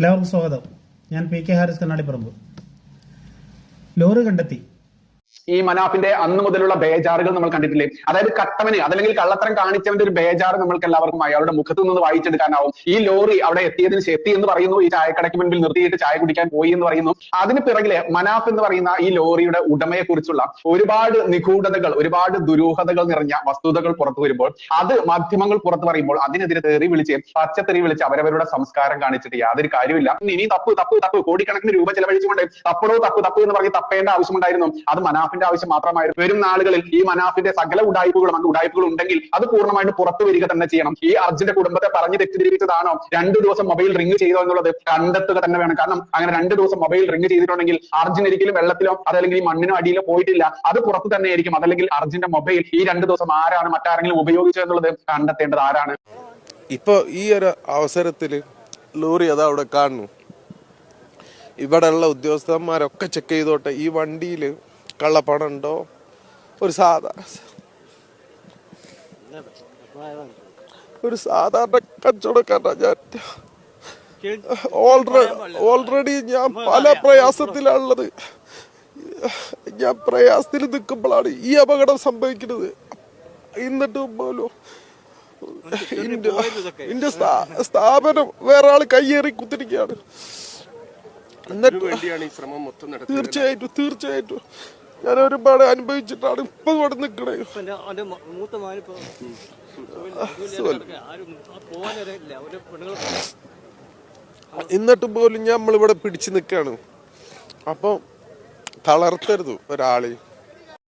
എല്ലാവർക്കും സ്വാഗതം. ഞാൻ P K Haris Kannadiparamba. Lorry കണ്ടെത്തി. ഈ മനാഫിന്റെ അന്ന് മുതലുള്ള ബേജാറുകൾ നമ്മൾ കണ്ടിട്ടില്ലേ? അതായത് കട്ടവന് അതല്ലെങ്കിൽ കള്ളത്തരം കാണിച്ചവന്റെ ഒരു ബേജാറ് നമ്മൾക്ക് എല്ലാവർക്കും അയാളുടെ മുഖത്ത് നിന്ന് വായിച്ചെടുക്കാനാവും ഈ ലോറി അവിടെ എത്തിയതിന് എത്തി എന്ന് പറയുന്നു. ഈ ചായക്കടയ്ക്ക് മുൻപിൽ നിർത്തിയിട്ട് ചായ കുടിക്കാൻ പോയി എന്ന് പറയുന്നു. അതിന് പിറകിലെ മനാഫ് എന്ന് പറയുന്ന ഈ ലോറിയുടെ ഉടമയെ കുറിച്ചുള്ള ഒരുപാട് നിഗൂഢതകൾ ഒരുപാട് ദുരൂഹതകൾ നിറഞ്ഞ വസ്തുതകൾ പുറത്തു വരുമ്പോൾ അത് മാധ്യമങ്ങൾ പുറത്തു പറയുമ്പോൾ അതിനെതിരെ തെറി വിളിച്ച് പച്ചത്തെറി വിളിച്ച് അവരവരുടെ സംസ്കാരം കാണിച്ചിട്ട് യാതൊരു കാര്യമില്ല ഇനി തപ്പ് തപ്പ് തപ്പ്. കോടിക്കണക്കിന് രൂപ ചെലവഴിച്ചുകൊണ്ട് തപ്പടോ തപ്പ് തപ്പ് എന്ന് പറഞ്ഞ് തപ്പേണ്ട ആവശ്യമുണ്ടായിരുന്നു. അത് മനാഫിന്റെ ആവശ്യം മാത്രമായിരുന്നു. വരും നാളുകളിൽ ഈ മനാഫിന്റെ സകല ഉടായ്പകളും അന്ന് ഉടായ്പകൾ ഉണ്ടെങ്കിൽ അത് പൂർണമായിട്ട് പുറത്തു വരിക തന്നെ ചെയ്യണം. ഈ അർജുന്റെ കുടുംബത്തെ പറഞ്ഞു തെറ്റിദ്ധരിപ്പിച്ചതാണോ? രണ്ടു ദിവസം മൊബൈൽ റിംഗ് ചെയ്തോ എന്നുള്ളത് കണ്ടെത്തുക തന്നെ വേണം. കാരണം അങ്ങനെ രണ്ടു ദിവസം മൊബൈൽ റിംഗ് ചെയ്തിട്ടുണ്ടെങ്കിൽ അർജുൻ ഒരിക്കലും വെള്ളത്തിലോ അതല്ലെങ്കിൽ ഈ മണ്ണിനോ അടിയിലോ പോയിട്ടില്ല. അത് പുറത്ത് തന്നെ ആയിരിക്കും. അതല്ലെങ്കിൽ അർജുന്റെ മൊബൈൽ ഈ രണ്ടു ദിവസം ആരാണ് മറ്റാരെങ്കിലും ഉപയോഗിച്ചത് എന്നുള്ളത് കണ്ടെത്തേണ്ടത് ആരാണ്? ഇപ്പൊ ഈ ഒരു അവസരത്തിൽ ലോറി അതാ അവിടെ കാണുന്നു. ഇവിടെയുള്ള ഉദ്യോഗസ്ഥന്മാരൊക്കെ ചെക്ക് ചെയ്തോട്ടെ. ഈ വണ്ടിയിൽ കള്ളപ്പണം ഉണ്ടോ ഒരു സാധാരണ ഒരു സാധാരണ കച്ചവടക്കാരനാ ഞാൻ. ഓൾറെഡി ഓൾറെഡി ഞാൻ പല പ്രയാസത്തിലാണുള്ളത്. ഞാൻ പ്രയാസത്തിൽ നിൽക്കുമ്പോഴാണ് ഈ അപകടം സംഭവിക്കുന്നത്. എന്നിട്ട് പോലും എന്റെ സ്ഥാപനം വേറെ ആൾ കയ്യേറി കുത്തിരിക്കുകയാണ്. എന്നിട്ട് തീർച്ചയായിട്ടും തീർച്ചയായിട്ടും. ഞാൻ ഒരുപാട് അനുഭവിച്ചിട്ടാണ് ഇപ്പൊ ഇവിടെ നിക്കണേ. എന്നിട്ട് പോലും നമ്മൾ ഇവിടെ പിടിച്ചു നിൽക്കാണ് അപ്പം തളർത്തരുത് ഒരാളെയും